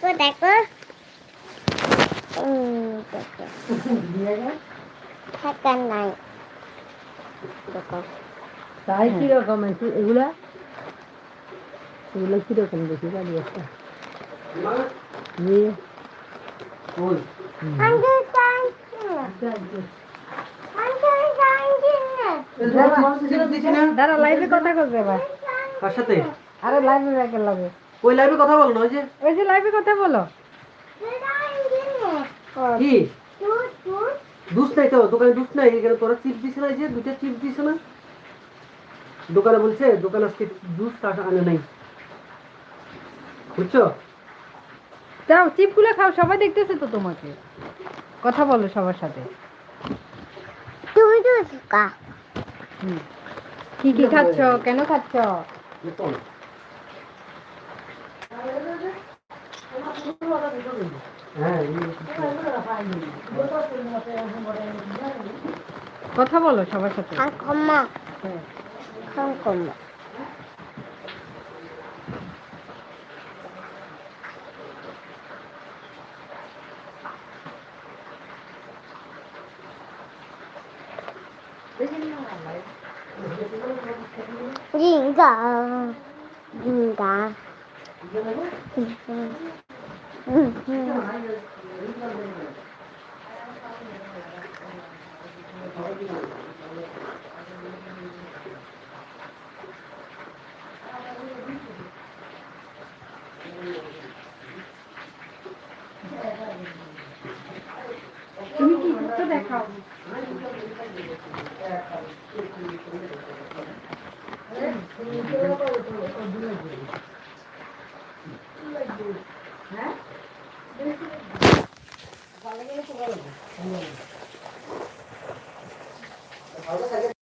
তো দেখো। উম, দেখো। থাকার নাই। দেখো। তাই কীরকম এগুলা? এগুলো কীরকম দেখি গাড়ি একটা দাঁড়া লাইভে কথা করবে আরে লাইভে লাগে। ওই লাইভে কথা বলো না ওই যে। ওই যে লাইভে কথা বলো। কি? দুধ নাই তো দোকানে দুধ নাই এখানে তোরা চিপ দিছে না যে দুইটা চিপ দিছে না। দোকানে বলছে দোকানে আজকে দুধ জুস আনে নাই। বুঝছ? যাও চিপগুলো খাও সবাই দেখতেছে তো তোমাকে। কথা বলো সবার সাথে। তুমি তো কা কি কি খাচ্ছ? কেন খাচ্ছ হ্যাঁ এই কথা বলো সবার সাথে। খাঙ্কমা হ্যাঁ। খাঙ্কমা জিঙ্গা জিঙ্গা তুমি কি করছ দেখাও? ভালো থাকে